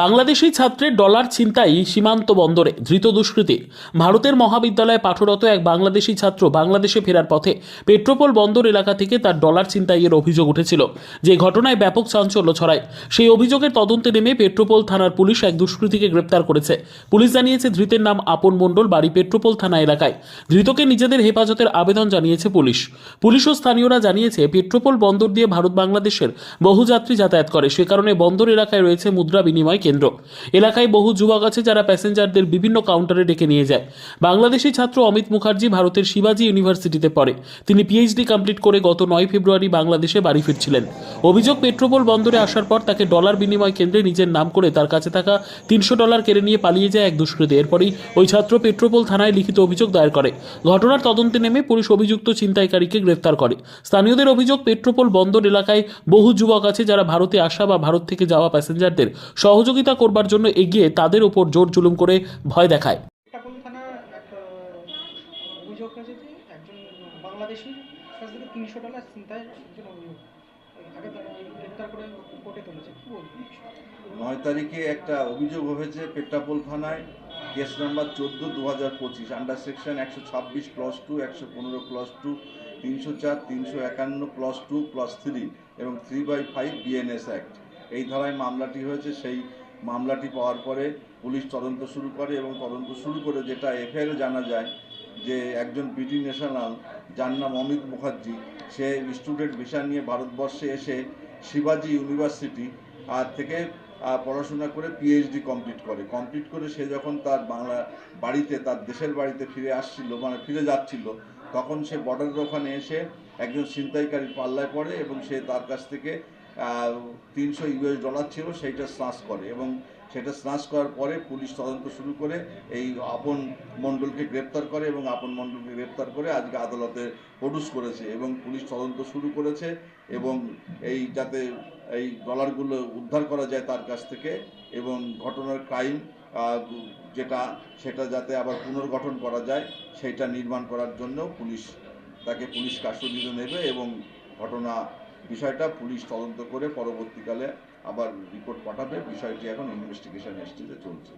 বাংলাদেশি ছাত্রের ডলার ছিনতাই সীমান্ত বন্দরে, ধৃত দুষ্কৃতী। ভারতের মহাবিদ্যালয়ে পাঠরত এক বাংলাদেশি ছাত্র বাংলাদেশে ফেরার পথে পেট্রোপোল বন্দর এলাকা থেকে তার ডলার ছিনতাইয়ের অভিযোগ উঠেছিল, যে ঘটনায় ব্যাপক চাঞ্চল্য ছড়ায়। সেই অভিযোগের তদন্তে নেমে পেট্রোপোল থানার পুলিশ এক দুষ্কৃতীকে গ্রেপ্তার করেছে। পুলিশ জানিয়েছে, ধৃতের নাম আপন মণ্ডল, বাড়ি পেট্রোপোল থানা এলাকায়। ধৃতকে নিজেদের হেফাজতের আবেদন জানিয়েছে পুলিশ। পুলিশ ও স্থানীয়রা জানিয়েছে, পেট্রোপোল বন্দর দিয়ে ভারত বাংলাদেশের বহু যাত্রী যাতায়াত করে। সে কারণে বন্দর এলাকায় রয়েছে মুদ্রা বিনিময় কেন্দ্র। এলাকায় বহু যুবক আছে যারা প্যাসেঞ্জারদের বিভিন্ন কাউন্টারে ডেকে নিয়ে যায়। বাংলাদেশি ছাত্র অমিত মুখার্জি ভারতের শিবাজি ইউনিভার্সিটিতে পড়ে। তিনি পিএইচডি কমপ্লিট করে গত নয় ফেব্রুয়ারি বাংলাদেশে বাড়ি ফিরছিলেন। অভিযোগ, পেট্রোপোল বন্দরে আসার পর তাকে ডলার বিনিময় কেন্দ্রে নিজের নাম করে তার কাছে থাকা তিনশো ডলার কেড়ে নিয়ে পালিয়ে যায় এক দুষ্কৃতী। এরপরই ওই ছাত্র পেট্রোপোল থানায় লিখিত অভিযোগ দায়ের করে। ঘটনার তদন্তে নেমে পুলিশ অভিযুক্ত ছিনতাইকারীকে গ্রেফতার করে। স্থানীয়দের অভিযোগ, পেট্রোপোল বন্দর এলাকায় বহু যুবক আছে যারা ভারতে আসা বা ভারত থেকে যাওয়া প্যাসেঞ্জারদের সহযোগিতা করবার জন্য এগিয়ে তাদের ওপর জোর জুলুম করে ভয় দেখায়। নয় তারিখে একটা অভিযোগ হয়েছে পেট্রাপোল থানায় কেস নাম্বার চোদ্দ দু হাজার পঁচিশ আন্ডার সেকশন একশো ছাব্বিশ প্লাস টু একশো পনেরো প্লাস টু তিনশো চার তিনশো একান্ন প্লাস টু প্লাস থ্রি এবং three by five BNS act এই ধারায় মামলাটি হয়েছে সেই মামলাটি পাওয়ার পরে পুলিশ তদন্ত শুরু করে এবং তদন্ত শুরু করে যেটা এফআইআরে জানা যায় যে একজন বিটি ন্যাশনাল, যার নাম অমিত মুখার্জি, সে স্টুডেন্ট ভিসা নিয়ে ভারতবর্ষে এসে শিবাজি ইউনিভার্সিটি আর থেকে পড়াশোনা করে পিএইচডি কমপ্লিট করে। কমপ্লিট করে সে যখন তার বাংলা বাড়িতে, তার দেশের বাড়িতে ফিরে আসছিল মানে ফিরে যাচ্ছিল, তখন সে বর্ডারের ওখানে এসে একজন ছিনতাইকারীর পাল্লায় পড়ে এবং সে তার কাছ থেকে তিনশো ইউএস ডলার ছিল, সেইটা স্নাচ করে এবং সেটা স্নাচ করার পরে পুলিশ তদন্ত শুরু করে এই আপন মণ্ডলকে গ্রেপ্তার করে এবং আপন মণ্ডলকে গ্রেপ্তার করে আজকে আদালতে প্রডিউস করেছে এবং পুলিশ তদন্ত শুরু করেছে এবং এই যাতে এই ডলারগুলো উদ্ধার করা যায় তার কাছ থেকে এবং ঘটনার ক্রাইম যেটা সেটা যাতে আবার পুনর্গঠন করা যায়, সেইটা নির্মাণ করার জন্য পুলিশ তাকে পুলিশ কাস্টডিতে নেবে এবং ঘটনা বিষয়টা পুলিশ তদন্ত করে পরবর্তীকালে আবার রিপোর্ট পাঠাবে। বিষয়টি এখন ইনভেস্টিগেশন স্টেজে চলছে।